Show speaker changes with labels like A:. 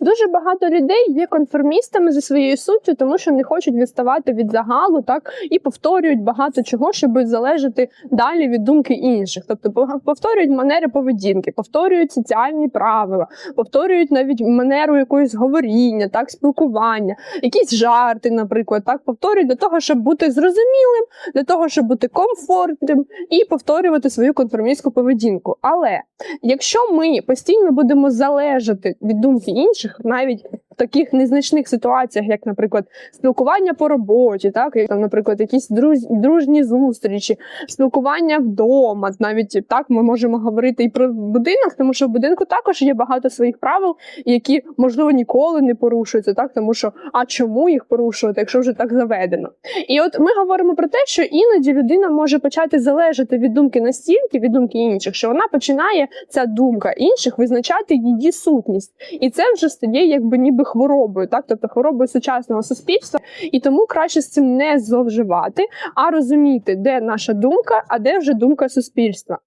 A: Дуже багато людей є конформістами за своєю суттю, тому що не хочуть відставати від загалу, так і повторюють багато чого, щоб залежати далі від думки інших. Тобто повторюють манери поведінки, повторюють соціальні правила, повторюють навіть манеру якоїсь говоріння, так спілкування, якісь жарти, наприклад, так повторюють для того, щоб бути зрозумілим, для того, щоб бути комфортним і повторювати свою конформістську поведінку. Але якщо ми постійно будемо залежати від думки інших, навіть в таких незначних ситуаціях, як, наприклад, спілкування по роботі, так як там, наприклад, якісь друз- дружні зустрічі, спілкування вдома, навіть так ми можемо говорити і про будинок, тому що в будинку також є багато своїх правил, які можливо ніколи не порушуються, так тому що а чому їх порушувати, якщо вже так заведено? І от ми говоримо про те, що іноді людина може почати залежати від думки настільки, від думки інших, що вона починає ця думка інших визначати її сутність, і це вже стає якби ніби хворобою, так тобто хворобою сучасного суспільства. І тому краще з цим не зловживати, а розуміти, де наша думка, а де вже думка суспільства.